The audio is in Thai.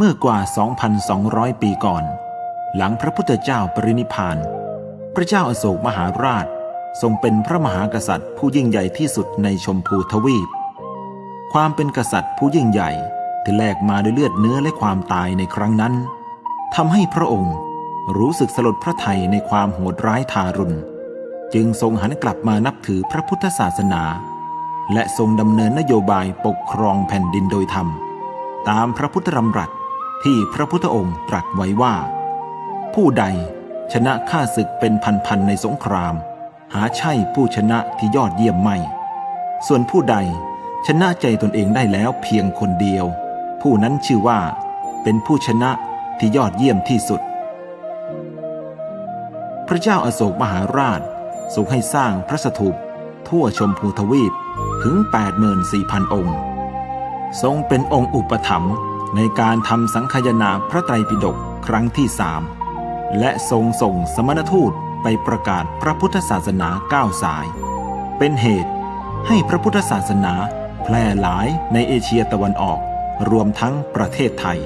เมื่อกว่า 2,200 ปีก่อน หลังพระพุทธเจ้าปรินิพาน พระเจ้าอโศกมหาราชทรงเป็นพระมหากษัตริย์ผู้ยิ่งใหญ่ที่สุดในชมพูทวีป ความเป็นกษัตริย์ผู้ยิ่งใหญ่ที่แลกมาด้วยเลือดเนื้อและความตายในครั้งนั้นทำให้พระองค์รู้สึกสลดพระทัยในความโหดร้ายทารุณ จึงทรงหันกลับมานับถือพระพุทธศาสนา และทรงดำเนินนโยบายปกครองแผ่นดินโดยธรรม ตามพระพุทธดำรัส ที่พระพุทธองค์ตรัสไว้ว่า ผู้ใดชนะข้าศึกเป็นพันๆในสงคราม หาใช่ผู้ชนะที่ยอดเยี่ยมไม่ ส่วนผู้ใดชนะใจตนเองได้แล้วเพียงคนเดียว ผู้นั้นชื่อว่าเป็นผู้ชนะที่ยอดเยี่ยมที่สุด พระเจ้าอาโศกมหาราชทรงให้สร้างพระสถูปทั่วชมพูทวีปถึง 84,000 องค์ ทรงเป็นองค์อุปถัมภ์ ในการทำสังคยนาพระไตรปิฎกครั้งที่สามและทรงส่งสมณทูตไปประกาศพระพุทธศาสนาก้าวสาย เป็นเหตุให้พระพุทธศาสนาแพร่หลายในเอเชียตะวันออกรวมทั้งประเทศไทย